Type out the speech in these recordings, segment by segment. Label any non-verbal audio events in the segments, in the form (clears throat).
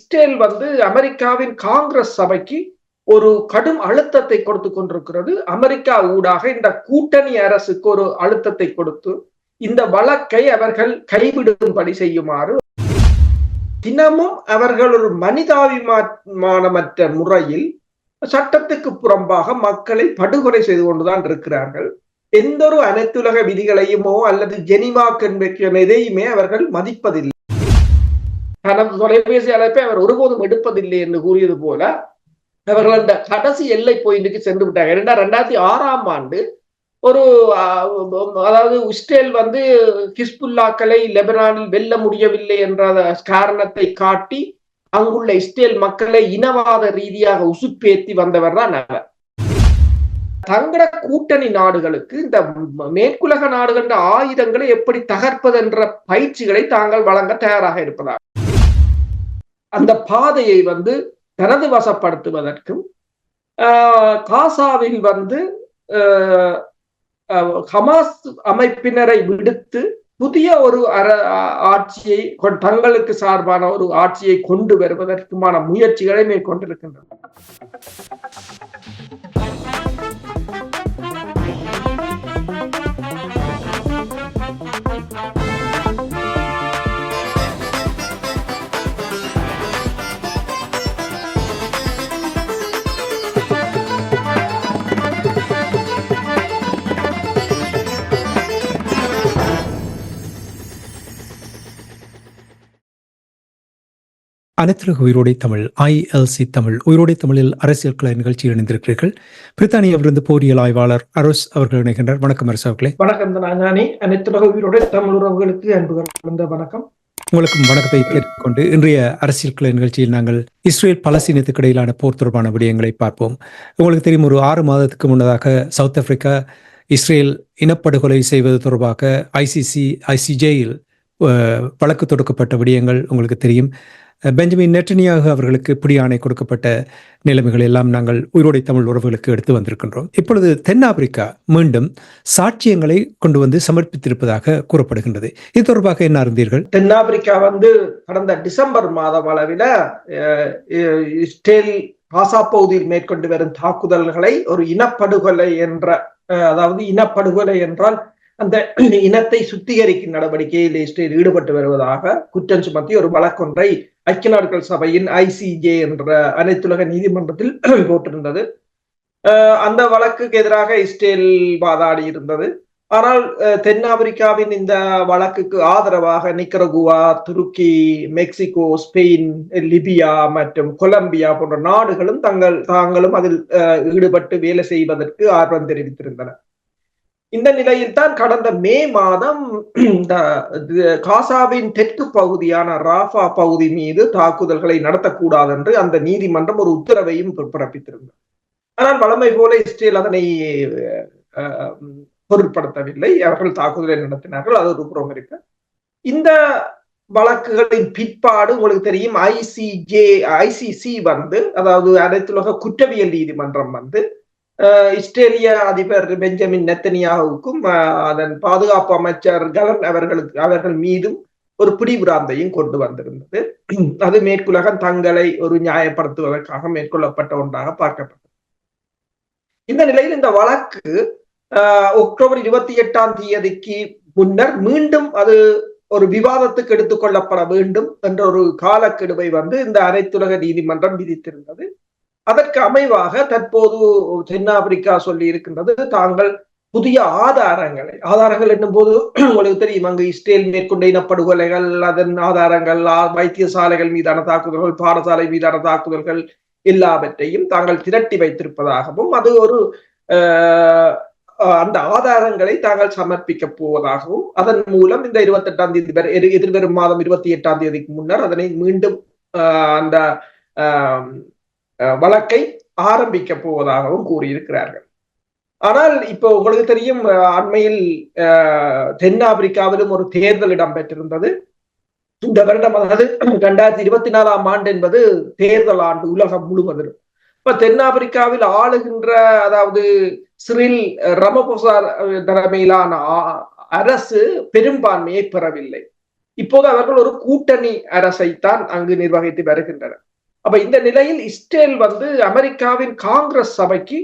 Israel வந்து அமெரிக்காவின் காங்கிரஸ் சபைக்கு ஒரு கடும் அழுத்தத்தை கொடுத்து கொண்டிருக்கிறது. அமெரிக்கா ஊடாக இந்த கூட்டணி அரசுக்கு ஒரு அழுத்தத்தை கொடுத்து இந்த வழக்கை அவர்கள் கைவிடும்படி செய்யுமாறு தினமும் அவர்கள் ஒரு மனிதாபிமானமற்ற முறையில் சட்டத்துக்கு புறம்பாக மக்களை படுகொலை செய்து கொண்டுதான் இருக்கிறார்கள். எந்த ஒரு அனைத்துலக விதிகளையுமோ அல்லது ஜெனிவா கன்வென்ஷன் எதையுமே அவர்கள் மதிப்பதில்லை. தனது தொலைபேசி அழைப்பை அவர் ஒருபோதும் எடுப்பதில்லை என்று கூறியது போல அவர்கள் அந்த கடைசி எல்லை போயின்றுக்கு சென்று விட்டாங்க ஏன்னா ரெண்டாயிரத்தி ஆறாம் ஆண்டு ஒரு அதாவது இஸ்ரேல் வந்து ஹிஸ்புல்லாக்களை லெபனானில் வெல்ல முடியவில்லை என்ற காரணத்தை காட்டி அங்குள்ள இஸ்ரேல் மக்களை இனவாத ரீதியாக உசுப்பேத்தி வந்தவர் தான் அவர் தங்கட கூட்டணி நாடுகளுக்கு இந்த மேற்குலக நாடுகள் ஆயுதங்களை எப்படி தகர்ப்பது என்ற பயிற்சிகளை தாங்கள் வழங்க தயாராக இருப்பதாக அந்த பாதையை வந்து தனது வசப்படுத்துவதற்கும் காசாவில் வந்து ஹமாஸ் அமைப்பினரை விடுத்து புதிய ஒரு அர ஆட்சியை தங்களுக்கு சார்பான ஒரு ஆட்சியை கொண்டு வருவதற்குமான முயற்சிகளை மேற்கொண்டிருக்கின்றன அனைத்துலக உயிரோடை தமிழ் ஐஎல்சி தமிழ் உயிரோடை தமிழில் அரசியல் கலை நிகழ்ச்சியில் இணைந்திருக்கிறீர்கள். பிரித்தானியாவிலிருந்து போரியல் ஆய்வாளர் அரோஸ் அவர்கள் இணைகின்றார். வணக்கம் அரசு அவர்களே. வணக்கம் அனைத்துலக உயிரோடை தமிழ் உறவுகளுக்கு அன்பு வணக்கம். உங்களுக்கும் வணக்கத்தை கேட்டுக்கொண்டு இன்றைய அரசியல் கலை நிகழ்ச்சியில் நாங்கள் இஸ்ரேல் பலஸ்தீனத்துக்கு இடையிலான போர் தொடர்பான விடயங்களை பார்ப்போம். உங்களுக்கு தெரியும் ஒரு ஆறு மாதத்துக்கு முன்னதாக சவுத் ஆப்பிரிக்கா இஸ்ரேல் இனப்படுகொலை செய்வது தொடர்பாக ஐசிசி ஐசிஜேயில் வழக்கு தொடுக்கப்பட்ட விடயங்கள் உங்களுக்கு தெரியும். பெஞ்சமின் நெட்டனியாக அவர்களுக்கு பிடியாணை கொடுக்கப்பட்ட நிலைமைகள் எல்லாம் நாங்கள் உயிரோடை தமிழ் உறவுகளுக்கு எடுத்து வந்திருக்கின்றோம். இப்பொழுது தென்னாப்பிரிக்கா மீண்டும் சாட்சியங்களை கொண்டு வந்து சமர்ப்பித்திருப்பதாக கூறப்படுகின்றது. இது தொடர்பாக என்ன அறிந்தீர்கள்? தென்னாப்பிரிக்கா வந்து கடந்த டிசம்பர் மாதம் அளவில் இஸ்ரேல் காசா பகுதியில் மேற்கொண்டு வரும் தாக்குதல்களை ஒரு இனப்படுகொலை என்ற அதாவது இனப்படுகொலை என்றால் அந்த இனத்தை சுத்திகரிக்கும் நடவடிக்கையில் இஸ்ரேல் ஈடுபட்டு வருவதாக குற்றம் சுமத்தி ஒரு வழக்கொன்றை ஐக்கிய நாடுகள் சபையின் ஐசிஜே என்ற அனைத்துலக நீதிமன்றத்தில் (clears throat) போட்டிருந்தது. அந்த வழக்குக்கு எதிராக இஸ்ரேல் வாதாடி இருந்தது. ஆனால் தென்னாப்பிரிக்காவின் இந்த வழக்குக்கு ஆதரவாக நிக்கரகுவா துருக்கி மெக்சிகோ ஸ்பெயின் லிபியா மற்றும் கொலம்பியா போன்ற நாடுகளும் தங்கள் தாங்களும் அதில் ஈடுபட்டு வேலை செய்வதற்கு ஆர்வம் தெரிவித்திருந்தன. இந்த நிலையில் தான் கடந்த மே மாதம் இந்த காசாவின் தெற்கு பகுதியான ராஃபா பகுதி மீது தாக்குதல்களை நடத்தக்கூடாது என்று அந்த நீதிமன்றம் ஒரு உத்தரவையும் பிறப்பித்திருந்தது. ஆனால் வளமை போல இஸ்ரேல் அதனை பொருட்படுத்தவில்லை. அவர்கள் தாக்குதலை நடத்தினார்கள். அது ஒரு புறம் இருக்கு. இந்த வழக்குகளின் பிற்பாடு உங்களுக்கு தெரியும் ஐசிஜே ஐசிசி வந்து அதாவது அனைத்துலக குற்றவியல் நீதிமன்றம் வந்து இஸ்ரேலிய அதிபர் பெஞ்சமின் நெத்தனியாவுக்கும் அதன் பாதுகாப்பு அமைச்சர் கலன் அவர்களுக்கு அவர்கள் மீதும் ஒரு பிடிபிராந்தையும் கொண்டு வந்திருந்தது. அது மேற்குலகம் தங்களை ஒரு நியாயப்படுத்துவதற்காக மேற்கொள்ளப்பட்ட ஒன்றாக பார்க்கப்பட்டது. இந்த நிலையில் இந்த வழக்கு அக்டோபர் இருபத்தி எட்டாம் தேதிக்கு முன்னர் மீண்டும் அது ஒரு விவாதத்துக்கு எடுத்துக்கொள்ளப்பட வேண்டும் என்ற ஒரு காலக்கெடுவை வந்து இந்த அனைத்துலக நீதிமன்றம் விதித்திருந்தது. அதற்கு அமைவாக தற்போது தென்னாப்பிரிக்கா சொல்லி இருக்கின்றது தாங்கள் புதிய ஆதாரங்களை ஆதாரங்கள் என்னும் போது (clears throat) உங்களுக்கு தெரியும் அங்கு இஸ்ரேல் மேற்கொண்ட இனப்படுகொலைகள் அதன் ஆதாரங்கள் வைத்தியசாலைகள் மீதான தாக்குதல்கள் பாடசாலை மீதான தாக்குதல்கள் எல்லாவற்றையும் தாங்கள் திரட்டி வைத்திருப்பதாகவும் அது ஒரு அந்த ஆதாரங்களை தாங்கள் சமர்ப்பிக்க போவதாகவும் அதன் மூலம் இந்த இருபத்தி எட்டாம் தேதி எதிர்வரும் மாதம் இருபத்தி எட்டாம் தேதிக்கு முன்னர் அதனை மீண்டும் அந்த வழக்கை ஆரம்பிக்க போவதாகவும் கூறியிருக்கிறார்கள். ஆனால் இப்போ உங்களுக்கு தெரியும் அண்மையில் தென்னாப்பிரிக்காவிலும் ஒரு தேர்தல் இடம்பெற்றிருந்தது. இந்த வருடம் அதாவது இரண்டாயிரத்தி இருபத்தி நாலாம் ஆண்டு என்பது தேர்தல் ஆண்டு உலகம் முழுவதிலும். இப்ப தென்னாப்பிரிக்காவில் ஆளுகின்ற அதாவது சிறில் ரமபோசா தலைமையிலான அரசு பெரும்பான்மையை பெறவில்லை. இப்போது அவர்கள் ஒரு கூட்டணி அரசைத்தான் அங்கு நிர்வகித்து வருகின்றனர். அப்ப இந்த நிலையில் இஸ்ரேல் வந்து அமெரிக்காவின் காங்கிரஸ் சபைக்கு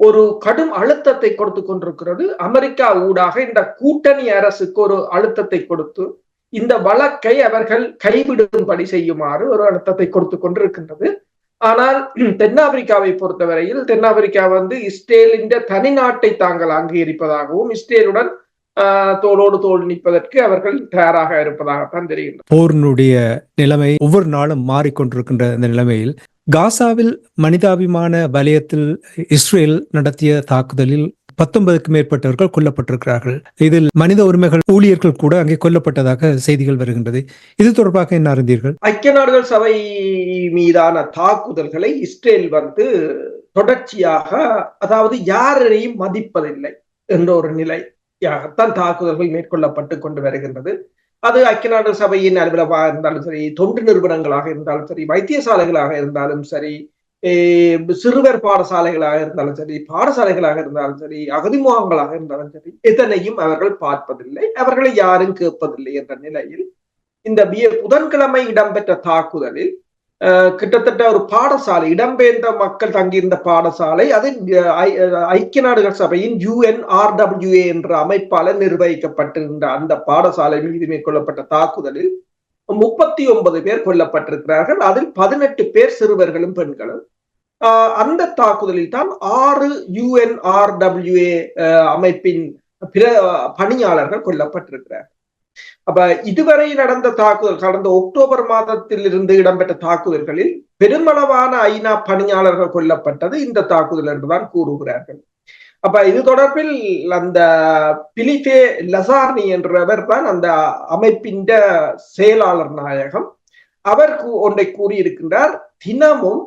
ஒரு கடும் அழுத்தத்தை கொடுத்து கொண்டிருக்கிறது. அமெரிக்கா ஊடாக இந்த கூட்டணி அரசுக்கு ஒரு அழுத்தத்தை கொடுத்து இந்த வழக்கை அவர்கள் கைவிடும்படி செய்யுமாறு ஒரு அழுத்தத்தை கொடுத்து கொண்டிருக்கின்றது. ஆனால் தென்னாப்பிரிக்காவை பொறுத்தவரையில் தென்னாப்பிரிக்கா வந்து இஸ்ரேலின் தனி நாட்டை தாங்கள் அங்கீகரிப்பதாகவும் இஸ்ரேலுடன் தோளோடு தோல் நிற்பதற்கு அவர்கள் தயாராக இருப்பதாகத்தான் தெரிகின்றது. போரினுடைய நிலைமை ஒவ்வொரு நாளும் மாறிக்கொண்டிருக்கின்ற இந்த நிலைமையில் காசாவில் மனிதாபிமான வலயத்தில் இஸ்ரேல் நடத்திய தாக்குதலில் பத்தொன்பதுக்கு மேற்பட்டவர்கள் கொல்லப்பட்டிருக்கிறார்கள். இதில் மனித உரிமைகள் ஊழியர்கள் கூட அங்கே கொல்லப்பட்டதாக செய்திகள் வருகின்றது. இது தொடர்பாக என்ன அறிந்தீர்கள்? ஐக்கிய நாடுகள் சபை மீதான தாக்குதல்களை இஸ்ரேல் வந்து தொடர்ச்சியாக அதாவது யாரையும் மதிப்பதில்லை என்ற ஒரு தான் தாக்குதல்கள் மேற்கொள்ளப்பட்டு கொண்டு வருகின்றது. அது ஐக்கிய நாடு சபையின் அலுவலகமாக இருந்தாலும் சரி தொண்டு நிறுவனங்களாக இருந்தாலும் சரி வைத்தியசாலைகளாக இருந்தாலும் சரி சிறுவர் பாடசாலைகளாக இருந்தாலும் சரி பாடசாலைகளாக இருந்தாலும் சரி அகதி முகாம்களாக இருந்தாலும் சரி எதனையும் அவர்கள் பார்ப்பதில்லை. அவர்களை யாரும் கேட்பதில்லை என்ற நிலையில் இந்த புதன்கிழமை இடம்பெற்ற தாக்குதலில் கிட்டத்தட்ட ஒரு பாடசாலை இடம்பெயர்ந்த மக்கள் தங்கியிருந்த பாடசாலை அது ஐக்கிய நாடுகள் சபையின் யுஎன்ஆர்டபிள்யூஏ என்ற அமைப்பால் நிர்வகிக்கப்பட்டிருந்த அந்த பாடசாலை மீது மேற்கொள்ளப்பட்ட தாக்குதலில் முப்பத்தி ஒன்பது பேர் கொல்லப்பட்டிருக்கிறார்கள். அதில் பதினெட்டு பேர் சிறுவர்களும் பெண்களும். அந்த தாக்குதலில் தான் ஆறு யுஎன்ஆர்டபிள்யூஏ அமைப்பின் பிற பணியாளர்கள் கொல்லப்பட்டிருக்கிறார்கள். அப்ப இதுவரை நடந்த தாக்குதல் கடந்த அக்டோபர் மாதத்தில் இருந்து இடம்பெற்ற தாக்குதல்களில் பெருமளவான ஐநா பணியாளர்கள் கொல்லப்பட்டது இந்த தாக்குதல் என்றுதான் கூறுகிறார்கள். அப்ப இது தொடர்பில் அந்த பிலிபே லசார்னி என்றவர் தான் அந்த அமைப்பின் செயலாளர் நாயகம். அவர் ஒன்றை கூறியிருக்கின்றார் தினமும்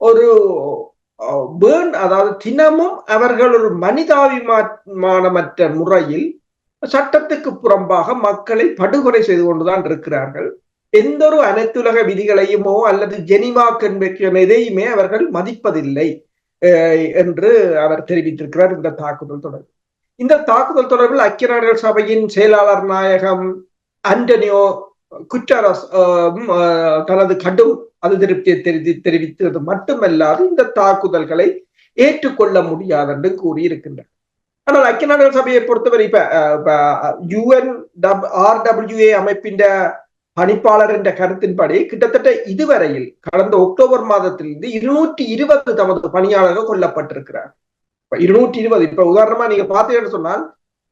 ஒரு பேர்ன் அதாவது தினமும் அவர்கள் ஒரு மனிதாபிமானமற்ற முறையில் சட்டத்துக்கு புறம்பாக மக்களை படுகொலை செய்து கொண்டுதான் இருக்கிறார்கள். எந்த ஒரு அனைத்துலக விதிகளையுமோ அல்லது ஜெனிவா கன்வென்ஷன் எதையுமே அவர்கள் மதிப்பதில்லை என்று அவர் தெரிவித்திருக்கிறார் இந்த தாக்குதல் தொடர்பு இந்த தாக்குதல் தொடர்பில் ஐக்கிய நாடுகள் சபையின் செயலாளர் நாயகம் அண்டனியோ குட்டாரஸ் தனது கடும் அதிருப்தியை தெரிவி தெரிவித்தது மட்டுமல்லாது இந்த தாக்குதல்களை ஏற்றுக்கொள்ள முடியாது என்று கூறியிருக்கின்றனர் ஆனால் ஐக்கிய நாடுகள் சபையை பொறுத்தவரை இப்ப யுஎன் ஆர்டபிள்யூஏ அமைப்பின் பணிப்பாளர் என்ற கருத்தின்படி கிட்டத்தட்ட இதுவரையில் கடந்த அக்டோபர் மாதத்திலிருந்து இருநூற்றி இருபது தமது பணியாளர்கள் கொல்லப்பட்டிருக்கிறார் இருநூற்றி இருபது இப்ப உதாரணமா நீங்க பாத்தீங்கன்னு சொன்னால்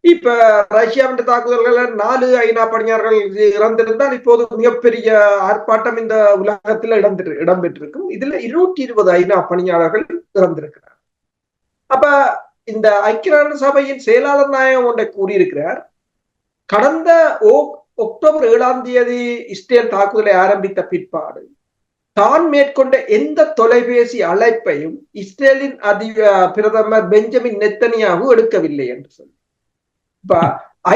இப்ப ரஷ்யாவின் தாக்குதல்கள் நாலு ஐநா பணியாளர்கள் இறந்திருந்தால் இப்போது மிகப்பெரிய ஆர்ப்பாட்டம் இந்த உலகத்தில் இடம்பெற்று இடம்பெற்றிருக்கும் இதுல இருநூற்றி இருபது ஐநா பணியாளர்கள் இறந்திருக்கிறார் அப்ப இந்த ஐக்கிய நாடு சபையின் செயலாளர் நாயகம் ஒன்றை கூறியிருக்கிறார். கடந்த ஓ அக்டோபர் ஏழாம் தேதி இஸ்ரேல் தாக்குதலை ஆரம்பித்த பிற்பாடு தான் மேற்கொண்ட எந்த தொலைபேசி அழைப்பையும் இஸ்ரேலின் அதி பிரதமர் பெஞ்சமின் நெத்தனியாவு எடுக்கவில்லை என்று சொல்லி. இப்ப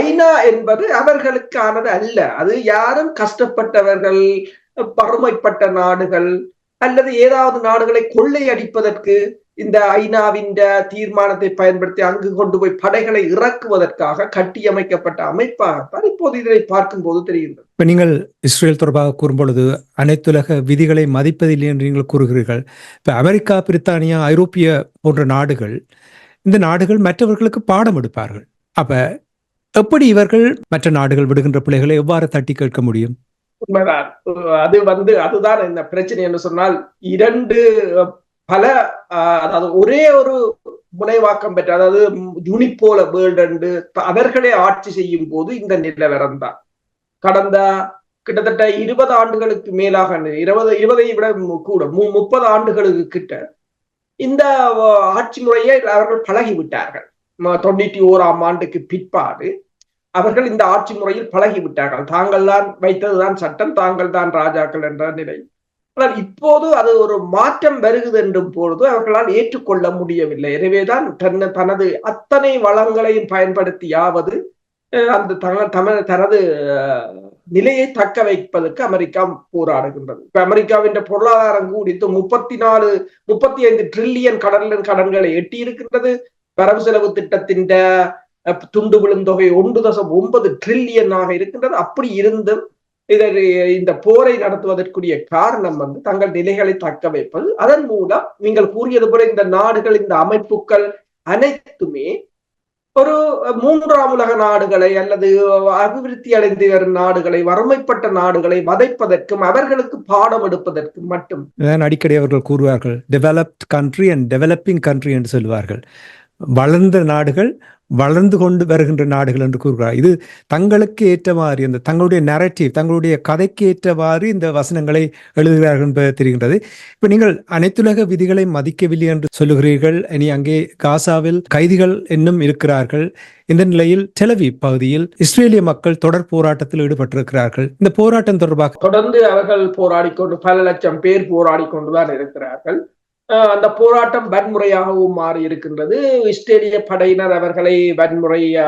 ஐநா என்பது அவர்களுக்கானது அல்ல. அது யாரும் கஷ்டப்பட்டவர்கள் பருமைப்பட்ட நாடுகள் அல்லது ஏதாவது நாடுகளை கொள்ளையடிப்பதற்கு இந்த ஐநாவின் தீர்மானத்தை பயன்படுத்தி அங்கு கொண்டு போய் படைகளை இறக்குவதற்காக கட்டியமைக்கப்பட்ட அமைப்பாகத்தான் இப்போது இதனை பார்க்கும் போது தெரிகின்றது. இப்ப நீங்கள் இஸ்ரேல் தொடர்பாக கூறும்பொழுது அனைத்துலக விதிகளை மதிப்பதில்லை என்று நீங்கள் கூறுகிறீர்கள். இப்ப அமெரிக்கா பிரித்தானியா ஐரோப்பிய போன்ற நாடுகள் இந்த நாடுகள் மற்றவர்களுக்கு பாடம் எடுப்பார்கள். அப்ப எப்படி இவர்கள் மற்ற நாடுகள் விடுகின்ற பிள்ளைகளை எவ்வாறு தட்டி கேட்க முடியும்? உண்மைதான். அது வந்து அதுதான் இந்த பிரச்சனை என்று சொன்னால் இரண்டு பல அதாவது ஒரே ஒரு முனைவாக்கம் பெற்ற அதாவது யூனிப்போல வேர்ல்டு அவர்களே ஆட்சி செய்யும் போது இந்த நிலவரம் தான் கடந்த கிட்டத்தட்ட இருபது ஆண்டுகளுக்கு மேலாக இருபது இருபதை விட கூட முப்பது ஆண்டுகளுக்கு கிட்ட இந்த ஆட்சி முறையை அவர்கள் பழகிவிட்டார்கள். தொண்ணூற்றி ஓராம் ஆண்டுக்கு பிற்பாடு அவர்கள் இந்த ஆட்சி முறையில் பழகிவிட்டார்கள். தாங்கள் தான் வைத்ததுதான் சட்டம் தாங்கள் தான் ராஜாக்கள் என்ற நிலை. ஆனால் இப்போது அது ஒரு மாற்றம் வருகிறது என்றும் பொழுது அவர்களால் ஏற்றுக்கொள்ள முடியவில்லை. எனவேதான் தன் தனது அத்தனை வளங்களையும் பயன்படுத்தியாவது அந்த தனது நிலையை தக்க வைப்பதற்கு அமெரிக்கா போராடுகின்றது. இப்ப அமெரிக்காவின் பொருளாதாரம் கூடித்து முப்பத்தி நாலு முப்பத்தி ஐந்து ட்ரில்லியன் கடலின் கடன்களை எட்டி இருக்கின்றது வரவு செலவு திட்டத்தின் துண்டு விழுந்தொகை ஒன்று தசம் ஒன்பது ட்ரில்லியனாக இருக்கின்றது. அப்படி இருந்தும் இதை இந்த போரை நடத்துவதற்குரிய காரணம் வந்து தங்கள் நிலைகளை தக்க வைப்பது. அதன் மூலம் நீங்கள் கூறியது போல இந்த நாடுகள் இந்த அமைப்புகள் அனைத்துமே ஒரு மூன்றாம் உலக நாடுகளை அல்லது அபிவிருத்தி அடைந்து வரும் நாடுகளை வறுமைப்பட்ட நாடுகளை வதைப்பதற்கும் அவர்களுக்கு பாடம் எடுப்பதற்கும் மட்டும். அடிக்கடி அவர்கள் கூறுவார்கள் developed country and developing country என்று சொல்வார்கள். வளர்ந்த நாடுகள் வளர்ந்து கொண்டு வருகின்ற நாடுகள் என்று கூறுகிறார். இது தங்களுக்கு ஏற்ற மாதிரி அந்த தங்களுடைய நரேட்டிவ் தங்களுடைய கதைக்கு ஏற்றவாறு இந்த வசனங்களை எழுதுகிறார்கள் என்பது தெரிகின்றது. இப்ப நீங்கள் அனைத்துலக விதிகளை மதிக்கவில்லை என்று சொல்லுகிறீர்கள். இனி அங்கே காசாவில் கைதிகள் இன்னும் இருக்கிறார்கள். இந்த நிலையில் டெலவி பகுதியில் இஸ்ரேலிய மக்கள் தொடர் போராட்டத்தில் ஈடுபட்டிருக்கிறார்கள். இந்த போராட்டம் தொடர்பாக தொடர்ந்து அவர்கள் போராடி கொண்டு பல லட்சம் பேர் போராடி கொண்டுதான் இருக்கிறார்கள். அந்த போராட்டம் வன்முறையாகவும் மாறி இருக்கின்றது. இஸ்ரேலிய படையினர் அவர்களை வன்முறையா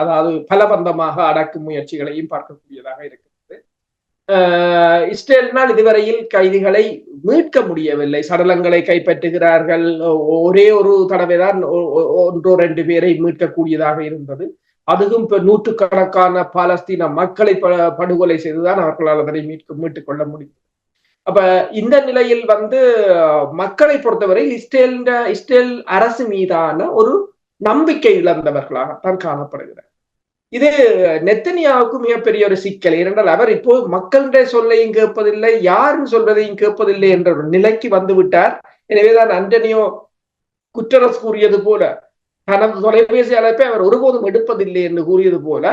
அதாவது பலபந்தமாக அடக்கும் முயற்சிகளையும் பார்க்கக்கூடியதாக இருக்கிறது இஸ்ரேலினால் இதுவரையில் கைதிகளை மீட்க முடியவில்லை. சடலங்களை கைப்பற்றுகிறார்கள். ஒரே ஒரு தடவை தான் ஒன்றோ ரெண்டு பேரை மீட்கக்கூடியதாக இருந்தது. அதுவும் இப்ப நூற்றுக்கணக்கான பாலஸ்தீன மக்களை படுகொலை செய்துதான் அவர்களால் அதனை மீட்க மீட்டுக் கொள்ள முடியும் அப்ப இந்த நிலையில் வந்து மக்களை பொறுத்தவரை இஸ்ரேல் இஸ்ரேல் அரசு மீதான ஒரு நம்பிக்கை இழந்தவர்களாகத்தான் காணப்படுகிறார். இது நெத்தனியாவுக்கு மிகப்பெரிய ஒரு சிக்கல். ஏனென்றால் அவர் இப்போ மக்களுடைய சொல்லையும் கேட்பதில்லை யாரும் சொல்வதையும் கேட்பதில்லை என்ற ஒரு நிலைக்கு வந்து விட்டார். எனவேதான் அண்டனியோ குற்றரசு கூறியது போல தனது தொலைபேசி அழைப்பை அவர் ஒருபோதும் எடுப்பதில்லை என்று கூறியது போல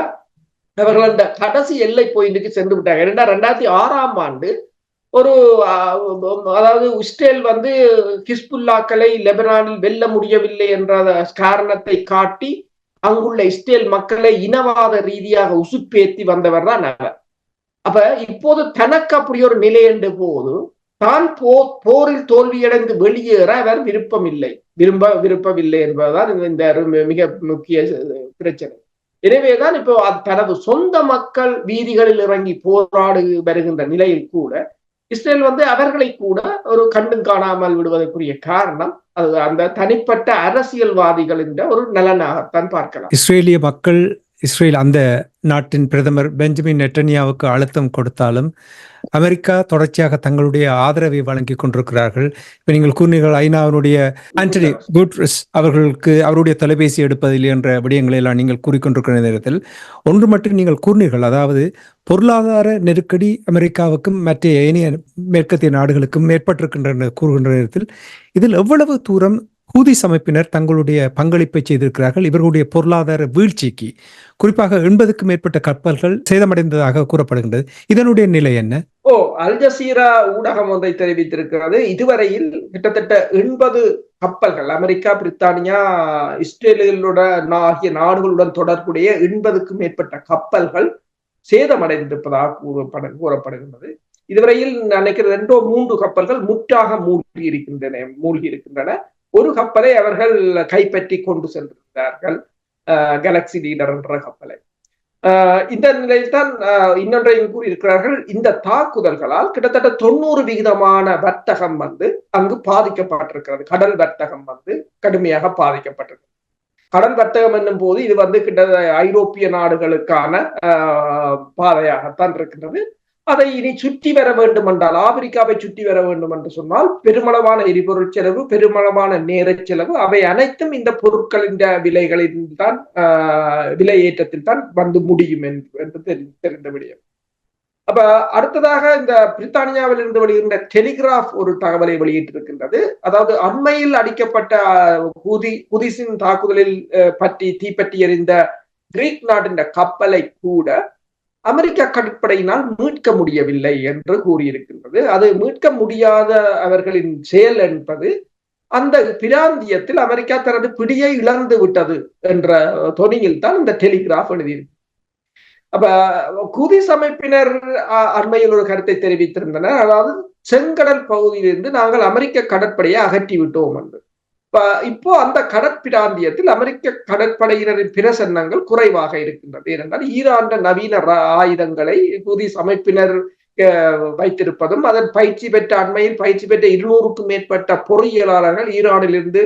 அவர்கள் அந்த கடைசி எல்லை போயிட்டுக்கு சென்று விட்டாங்க ஏனென்றால் ரெண்டாயிரத்தி ஆறாம் ஆண்டு ஒரு அதாவது இஸ்ரேல் வந்து ஹிஸ்புல்லாக்களை லெபனானில் வெல்ல முடியவில்லை என்ற காரணத்தை காட்டி அங்குள்ள இஸ்ரேல் மக்களை இனவாத ரீதியாக உசுப்பேத்தி வந்தவர் தான் அவர். அப்ப இப்போது தனக்கு அப்படி ஒரு நிலை என்ற போது தான் போ போரில் தோல்வியடைந்து வெளியேற அவர் விருப்பம் இல்லை விரும்ப விருப்பமில்லை என்பதுதான் இந்த மிக முக்கிய பிரச்சனை. எனவேதான் இப்போ தனது சொந்த மக்கள் வீதிகளில் இறங்கி போராடு வருகின்ற நிலையில் கூட இஸ்ரேல் வந்து அவர்களை கூட ஒரு கண்டும் காணாமல் விடுவதற்குரிய காரணம் அது அந்த தனிப்பட்ட அரசியல்வாதிகள் என்ற ஒரு நலனாகத்தான் பார்க்கலாம். இஸ்ரேலிய மக்கள் இஸ்ரேல் அந்த நாட்டின் பிரதமர் பெஞ்சமின் நெட்டனியாவுக்கு அழுத்தம் கொடுத்தாலும் அமெரிக்கா தொடர்ச்சியாக தங்களுடைய ஆதரவை வழங்கி கொண்டிருக்கிறார்கள். இப்ப நீங்கள் கூறினீர்கள் ஐநாவினுடைய ஆண்டனி குட்ரஸ் அவர்களுக்கு அவருடைய தொலைபேசி எடுப்பதில்லை என்ற விடயங்களை எல்லாம் நீங்கள் கூறிக்கொண்டிருக்கிற நேரத்தில் ஒன்று மட்டும் நீங்கள் கூறினீர்கள் அதாவது பொருளாதார நெருக்கடி அமெரிக்காவுக்கும் மற்ற ஏனைய மேற்கத்திய நாடுகளுக்கும் ஏற்பட்டிருக்கின்ற கூறுகின்ற நேரத்தில் இதில் எவ்வளவு தூரம் ஹூதி அமைப்பினர் தங்களுடைய பங்களிப்பை செய்திருக்கிறார்கள். இவர்களுடைய பொருளாதார வீழ்ச்சிக்கு குறிப்பாக எண்பதுக்கும் மேற்பட்ட கப்பல்கள் சேதமடைந்ததாக கூறப்படுகின்றது. இதனுடைய நிலை என்ன? ஓ அல் ஜசீரா ஊடகம் ஒன்றை தெரிவித்திருக்கிறது. இதுவரையில் கிட்டத்தட்ட எண்பது கப்பல்கள் அமெரிக்கா பிரித்தானியா இஸ்ரேலுடன் ஆகிய நாடுகளுடன் தொடர்புடைய எண்பதுக்கும் மேற்பட்ட கப்பல்கள் சேதமடைந்திருப்பதாக கூறப்பட கூறப்படுகின்றது. இதுவரையில் நினைக்கிற ரெண்டோ மூன்று கப்பல்கள் முற்றாக மூழ்கி இருக்கின்றன மூழ்கி இருக்கின்றன ஒரு கப்பலை அவர்கள் கைப்பற்றி கொண்டு சென்றிருந்தார்கள் கேலக்சி லீடர் என்ற கப்பலை. இந்த நிலையில் தான் இன்னொன்றையும் கூறியிருக்கிறார்கள் இந்த தாக்குதல்களால் கிட்டத்தட்ட தொண்ணூறு விகிதமான வர்த்தகம் வந்து அங்கு பாதிக்கப்பட்டிருக்கிறது. கடல் வர்த்தகம் வந்து கடுமையாக பாதிக்கப்பட்டிருக்கிறது. கடல் வர்த்தகம் என்னும் போது இது வந்து கிட்ட ஐரோப்பிய நாடுகளுக்கான பாதையாகத்தான் இருக்கின்றது. அதை இனி சுற்றி வர வேண்டும் என்றால் ஆப்பிரிக்காவை சுற்றி வர வேண்டும் என்று சொன்னால் பெருமளவான எரிபொருள் செலவு பெருமளவான நேர செலவு அவை அனைத்தும் இந்த பொருட்களின் விலைகளில் தான் விலை ஏற்றத்தில் தான் வந்து முடியும் என்று தெரிந்த விடயம். அப்ப அடுத்ததாக இந்த பிரித்தானியாவில் இருந்து வெளியிட்ட டெலிகிராஃப் ஒரு தகவலை வெளியிட்டிருக்கின்றது. அதாவது அண்மையில் அடிக்கப்பட்ட புதி புதிசின் தாக்குதலில் பற்றி தீப்பற்றி எறிந்த கிரீக் நாட்டின் கப்பலை கூட அமெரிக்க கடற்படையினால் மீட்க முடியவில்லை என்று கூறியிருக்கின்றது. அது மீட்க முடியாத அவர்களின் செயல் என்பது அந்த பிராந்தியத்தில் அமெரிக்கா தனது பிடியை இழந்து விட்டது என்ற தொனியில் தான் இந்த டெலிகிராஃப் எழுதியிருக்கு அப்ப குதிஸ் அமைப்பினர் அண்மையில் ஒரு கருத்தை தெரிவித்திருந்தனர். அதாவது செங்கடல் பகுதியிலிருந்து நாங்கள் அமெரிக்க கடற்படையை அகற்றி விட்டோம் என்று. இப்போ அந்த கடற்பிராந்தியத்தில் அமெரிக்க கடற்படையினரின் பிரசன்னங்கள் குறைவாக இருக்கின்றது ஏனென்றால் ஈராண்ட நவீன ஆயுதங்களை புதிய அமைப்பினர் வைத்திருப்பதும் அதன் பயிற்சி பெற்ற அண்மையில் பயிற்சி பெற்ற இருநூறுக்கும் மேற்பட்ட பொறியியலாளர்கள் ஈரானிலிருந்து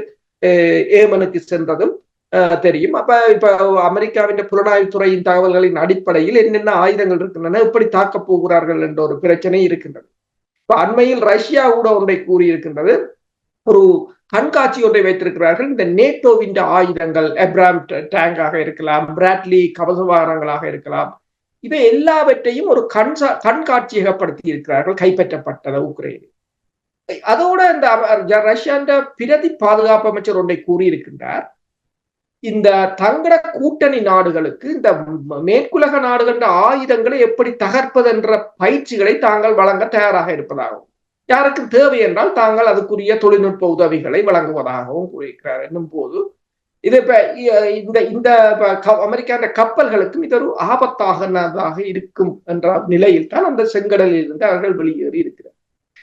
ஏமனுக்கு சென்றதும் அஹ், தெரியும். அப்ப இப்ப அமெரிக்காவின் புலனாய்வு துறையின் தகவல்களின் அடிப்படையில் என்னென்ன ஆயுதங்கள் இருக்கின்றன எப்படி தாக்கப் போகிறார்கள் என்ற ஒரு பிரச்சனை இருக்கின்றது. இப்ப அண்மையில் ரஷ்யா கூட ஒன்றை கூறியிருக்கின்றது. ஒரு கண்காட்சி ஒன்றை வைத்திருக்கிறார்கள். இந்த நேட்டோவின் ஆயுதங்கள் எப்ராம் டேங்காக இருக்கலாம் பிராட்லி கவசவாரங்களாக இருக்கலாம். இவை எல்லாவற்றையும் ஒரு கண்சா கண்காட்சியகப்படுத்தி இருக்கிறார்கள் கைப்பற்றப்பட்டது உக்ரைனில். அதோட இந்த ரஷ்யாண்ட பிரதி பாதுகாப்பு அமைச்சர் ஒன்றை கூறியிருக்கின்றார். இந்த தங்கட கூட்டணி நாடுகளுக்கு இந்த மேற்குலக நாடுகளின் ஆயுதங்களை எப்படி தகர்ப்பது என்ற பயிற்சிகளை தாங்கள் வழங்க தயாராக இருப்பதாகும் யாருக்கு தேவை என்றால் தாங்கள் அதுக்குரிய தொழில்நுட்ப உதவிகளை வழங்குவதாகவும் கூறியிருக்கிறார். என்னும் போது இது இப்ப இந்த இந்த இப்ப க- கப்பல்களுக்கும் இது ஒரு ஆபத்தாகனதாக இருக்கும் என்ற நிலையில் தான் அந்த செங்கடலில் இருந்து அவர்கள் வெளியேறி இருக்கிறார்.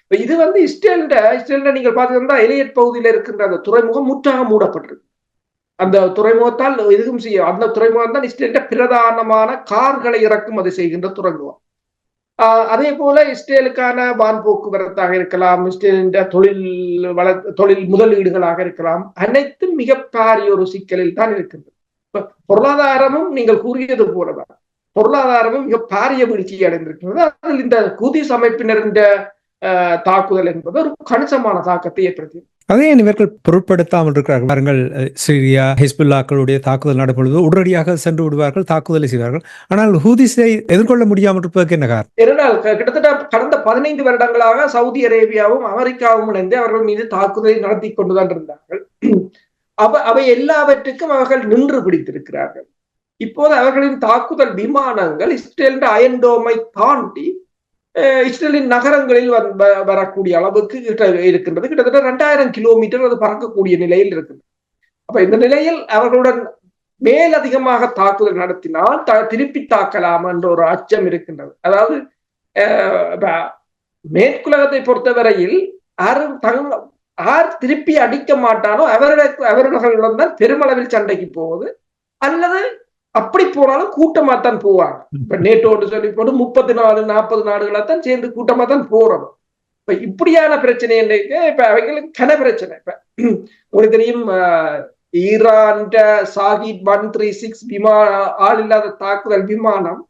இப்ப இது வந்து இஸ்ரேல்ட இஸ்ரேல்ட நீங்கள் பார்த்தீங்கன்னா எலியட் பகுதியில் இருக்கின்ற அந்த துறைமுகம் முற்றாக மூடப்பட்டிருக்கு. அந்த துறைமுகத்தால் எதுவும் செய்ய அந்த துறைமுகம் தான் இஸ்ரேல்ட பிரதானமான கார்களை இறக்குமதி செய்கின்ற துறைமுகம். அதே போல இஸ்ரேலுக்கான வான் போக்குவரத்தாக இருக்கலாம் இஸ்ரேலின் தொழில் வள தொழில் முதலீடுகளாக இருக்கலாம் அனைத்தும் மிகப்பாரிய ஒரு சிக்கலில் தான் இருக்கின்றது. பொருளாதாரமும் நீங்கள் கூறியது போலதான். பொருளாதாரமும் மிக பாரிய வீழ்ச்சி அடைந்திருக்கிறது அதில் இந்த குதிஸ் அமைப்பினரின் தாக்குதல் என்பது ஒரு கணிசமான தாக்கத்தை ஏற்படுத்தி அதே இவர்கள் பொருட்படுத்தாமல் இருக்கிறார்கள். பாருங்கள் சிரியா ஹிஸ்புல்லாக்களுடைய தாக்குதல் நடைபொழுது உடனடியாக சென்று விடுவார்கள் தாக்குதலை செய்வார்கள். ஆனால் ஹூதிஸை எதிர்கொள்ள முடியாமல் இருப்பதற்கு என்ன காரணம்? க- கிட்டத்தட்ட கடந்த பதினைந்து வருடங்களாக சவுதி அரேபியாவும் அமெரிக்காவும் இணைந்து அவர்கள் மீது தாக்குதலை நடத்தி கொண்டுதான் இருந்தார்கள். அவ அவை எல்லாவற்றுக்கும் அவர்கள் நின்று பிடித்திருக்கிறார்கள். இப்போது அவர்களின் தாக்குதல் விமானங்கள் இஸ்ரேலின் அயன்டோமை தாண்டி இஸ்ரேலின் நகரங்களில் வ- வரக்கூடிய அளவுக்கு கிட்ட இருக்கின்றது கிட்டத்தட்ட ரெண்டாயிரம் கிலோமீட்டர் அது பறக்கக்கூடிய நிலையில் இருக்குது அப்ப இந்த நிலையில் அவர்களுடன் மேலதிகமாக தாக்குதல் நடத்தினால் த- திருப்பி தாக்கலாம் என்ற ஒரு அச்சம் இருக்கின்றது அதாவது அஹ், மேற்குலகத்தை பொறுத்தவரையில் யாரும் தங்க யார் திருப்பி அடிக்க மாட்டானோ அவருடைய அவர்களுடன் தான் பெருமளவில் சண்டைக்கு போவது அல்லது அப்படி போனாலும் கூட்டமா தான் போவாங்க. இப்ப நேட்டோடு சொல்லி போட்டு முப்பத்தி நாலு நாற்பது நாடுகளா தான் சேர்ந்து கூட்டமா தான் போறோம். இப்ப இப்படியான பிரச்சனை என்னைக்கு இப்ப அவங்களுக்கு கன பிரச்சனை. இப்ப உங்களுக்கு தெரியும் Iran Shahed one three six விமான ஆள் இல்லாத தாக்குதல் விமானம்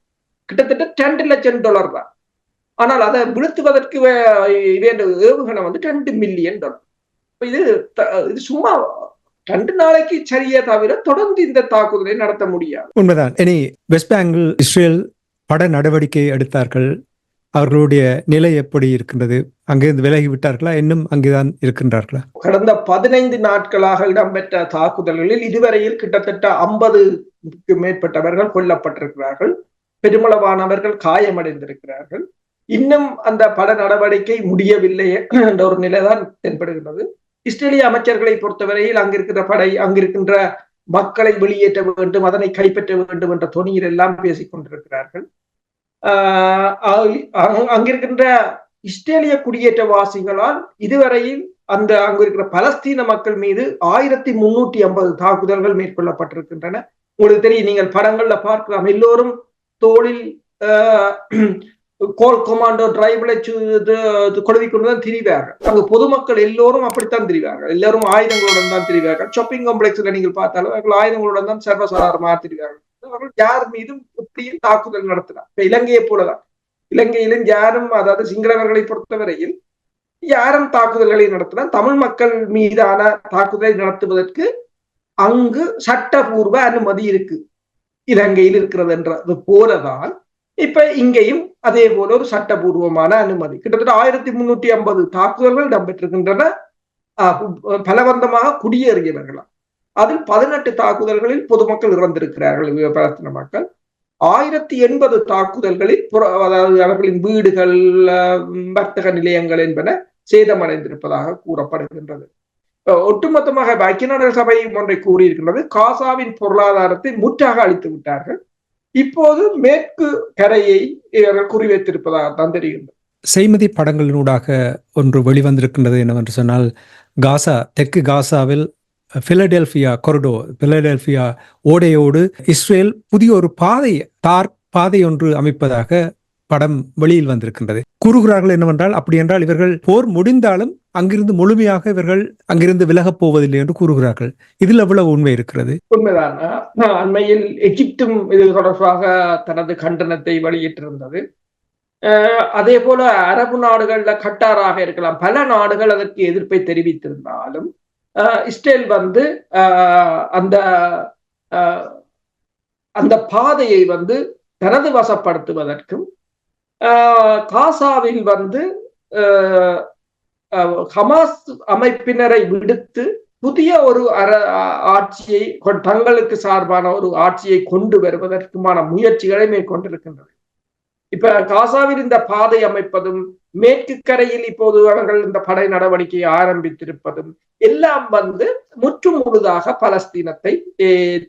கிட்டத்தட்ட ரெண்டு லட்சம் டாலர் தான். ஆனால் அதை விழுத்துவதற்கு வேண்ட ஏவுகணை வந்து ரெண்டு மில்லியன் டாலர் இப்ப இது த- இது சும்மா ரெண்டு நாளைக்கு சரியே தவிர தொடர்ந்து இந்த தாக்குதலை நடத்த முடியாது. உண்மைதான். இனி வெஸ்ட் பேங்கில் இஸ்ரேல் பட நடவடிக்கை எடுத்தார்கள். அவர்களுடைய நிலை எப்படி இருக்கின்றது? அங்கிருந்து விலகி விட்டார்களா இன்னும் அங்கேதான் இருக்கின்றார்களா? கடந்த பதினைந்து நாட்களாக இடம்பெற்ற தாக்குதல்களில் இதுவரையில் கிட்டத்தட்ட ஐம்பதுக்கு மேற்பட்டவர்கள் கொல்லப்பட்டிருக்கிறார்கள். பெருமளவானவர்கள் காயமடைந்திருக்கிறார்கள். இன்னும் அந்த பட நடவடிக்கை முடியவில்லை என்ற ஒரு நிலைதான் தென்படுகிறது இஸ்ரேலிய அமைச்சர்களை பொறுத்தவரையில் அங்கிருக்கிற படை அங்கிருக்கின்ற மக்களை வெளியேற்ற வேண்டும் அதனை கைப்பற்ற வேண்டும் என்ற தொனியில் எல்லாம் பேசிக் கொண்டிருக்கிறார்கள். ஆஹ் அங்கிருக்கின்ற இஸ்ரேலிய குடியேற்றவாசிகளால் இதுவரையில் அந்த அங்கு இருக்கிற பலஸ்தீன மக்கள் மீது ஆயிரத்தி முன்னூற்றி ஐம்பது தாக்குதல்கள் மேற்கொள்ளப்பட்டிருக்கின்றன. உங்களுக்கு தெரியும் நீங்கள் படங்கள்ல பார்க்கலாம். எல்லோரும் தோளில் கோல் கொமாண்டோ டிரைவ்ல கொழுவி கொண்டுதான் திரிவார்கள். அங்கு பொதுமக்கள் எல்லோரும் அப்படித்தான் திரிவார்கள். எல்லாரும் ஆயுதங்களுடன் தான் திரிவார்கள். ஷாப்பிங் காம்ப்ளெக்ஸ்ல நீங்கள் பார்த்தாலும் அவர்கள் ஆயுதங்களுடன் தான் சர்வசாதாரணமாக திரிவார்கள். அவர்கள் யார் மீதும் இப்படியும் தாக்குதல் நடத்தினார். இப்ப இலங்கையை போலதான். இலங்கையிலும் யாரும் அதாவது சிங்களவர்களை பொறுத்தவரையில் யாரும் தாக்குதல்களை நடத்தினா தமிழ் மக்கள் மீதான தாக்குதலை நடத்துவதற்கு அங்கு சட்டபூர்வ அனுமதி இருக்கு. இலங்கையில் இருக்கிறது என்றது போலதான் இப்ப இங்கேயும் அதே போல ஒரு சட்டபூர்வமான அனுமதி. கிட்டத்தட்ட ஆயிரத்தி முன்னூத்தி ஐம்பது தாக்குதல்கள் இடம்பெற்றிருக்கின்றன. பலவந்தமாக குடியேறியவர்களா. அதில் பதினெட்டு தாக்குதல்களில் பொதுமக்கள் இறந்திருக்கிறார்கள் பலஸ்தீன மக்கள். ஆயிரத்தி எண்பது தாக்குதல்களில் புற- அதாவது அவர்களின் வீடுகள் வர்த்தக நிலையங்கள் என்பன சேதமடைந்திருப்பதாக கூறப்படுகின்றது. ஒட்டுமொத்தமாக ஐக்கிய நாடுகள் சபை ஒன்றை கூறியிருக்கின்றது. காசாவின் பொருளாதாரத்தை முற்றாக அழித்து விட்டார்கள் இப்போது மேற்கு கரையை இவர்கள் குறிவைத்திருப்பதாக தான் தெரிகின்றது. செய்மதி படங்களினூடாக ஒன்று வெளிவந்திருக்கின்றது என்னவென்று சொன்னால் காசா தெற்கு காசாவில் பிலடெல்பியா கொரடோ பிலடெல்பியா ஓடையோடு இஸ்ரேல் புதிய ஒரு பாதை தார் பாதை ஒன்று அமைப்பதாக படம் வெளியில் வந்திருக்கின்றது. கூறுகிறார்கள் என்னவென்றால் அப்படி என்றால் இவர்கள் போர் முடிந்தாலும் அங்கிருந்து முழுமையாக இவர்கள் அங்கிருந்து விலகப் போவதில்லை என்று கூறுகிறார்கள். இதில் எவ்வளவு உண்மை இருக்கிறது? உண்மைதான். அண்மையில் எகிப்தும் இது தொடர்பாக தனது கண்டனத்தை வெளியிட்டிருந்தது. அதே போல அரபு நாடுகள்ல கட்டாராக இருக்கலாம். பல நாடுகள் அதற்கு எதிர்ப்பை தெரிவித்திருந்தாலும் இஸ்ரேல் வந்து அந்த அந்த பாதையை வந்து தனது வசப்படுத்துவதற்கும் காசாவில் வந்து ஹமாஸ் அமைப்பினரை விடுத்து புதிய ஒரு அர ஆட்சியை தங்களுக்கு சார்பான ஒரு ஆட்சியை கொண்டு வருவதற்குமான முயற்சிகளை மேற்கொண்டிருக்கின்றன. இப்ப காசாவில் இந்த பாதை அமைப்பதும் மேற்கு கரையில் இப்போது அவர்கள் இந்த படை நடவடிக்கையை ஆரம்பித்திருப்பதும் எல்லாம் வந்து முற்று முழுதாக பலஸ்தீனத்தை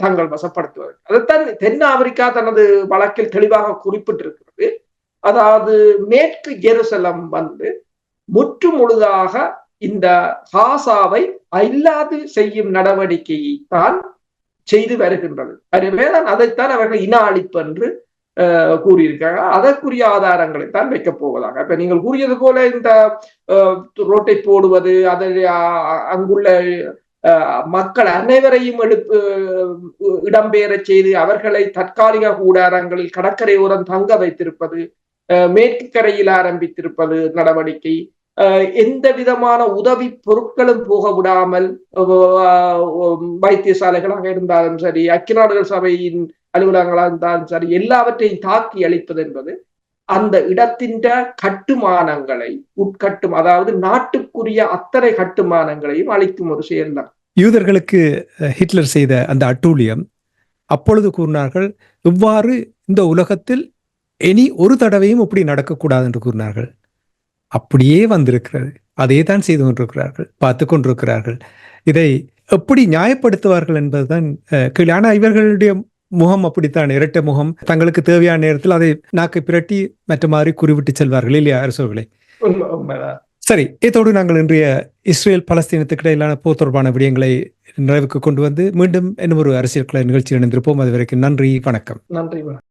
தங்கள் வசப்படுத்துவது. அதைத்தான் தென் ஆப்பிரிக்கா தனது வழக்கில் தெளிவாக குறிப்பிட்டிருக்கிறது. அதாவது மேற்கு ஜெருசலம் வந்து முற்று முழுதாக இந்த காசாவை அல்லாது செய்யும் நடவடிக்கையை தான் செய்து வருகின்றது. அதுவேதான் அதைத்தான் அவர்கள் இன அழிப்பு என்று கூறியிருக்காங்க. அதற்குரிய ஆதாரங்களை தான் வைக்கப் போவதாக. இப்ப நீங்கள் கூறியது போல இந்த ரோட்டை போடுவது அதில் அங்குள்ள அஹ், மக்கள் அனைவரையும் எடுப்பு இடம்பெயரச் செய்து அவர்களை தற்காலிக கூடாரங்களில் கடற்கரையோரம் தங்க வைத்திருப்பது மேற்கு கரையில் ஆரம்பித்திருப்பது நடவடிக்கை. அஹ், எந்த விதமான உதவி பொருட்களும் போக விடாமல் வைத்தியசாலைகளாக இருந்தாலும் சரி ஐக்கிய நாடுகள் சபையின் அலுவலகங்களாக இருந்தாலும் சரி எல்லாவற்றையும் தாக்கி அளிப்பது என்பது அந்த இடத்தின் கட்டுமானங்களை உட்கட்டும் அதாவது நாட்டுக்குரிய அத்தனை கட்டுமானங்களையும் அளிக்கும் ஒரு செயல்தான். யூதர்களுக்கு ஹிட்லர் செய்த அந்த அட்டூழியம் அப்பொழுது கூறினார்கள் இவ்வாறு இந்த உலகத்தில் இனி ஒரு தடவையும் இப்படி நடக்கக்கூடாது என்று கூறினார்கள். அப்படியே வந்திருக்கிறது. அதே தான் செய்து கொண்டிருக்கிறார்கள். பார்த்து கொண்டிருக்கிறார்கள். இதை எப்படி நியாயப்படுத்துவார்கள் என்பதுதான் கேள்வி ஆனா இவர்களுடைய முகம் அப்படித்தான். இரட்டை முகம். தங்களுக்கு தேவையான நேரத்தில் அதை நாக்கை பிரட்டி மற்ற மாதிரி குறிவிட்டு செல்வார்கள் இல்லையா அரசர்களே சரி இதோடு நாங்கள் இன்றைய இஸ்ரேல் பலஸ்தீனத்துக்கு இடையிலான போர் தொடர்பான விடயங்களை நிறைவுக்கு கொண்டு வந்து மீண்டும் இன்னும் ஒரு அரசியல் கலை நிகழ்ச்சியில் இணைந்திருப்போம். அது வரைக்கும் நன்றி வணக்கம். நன்றி வணக்கம்.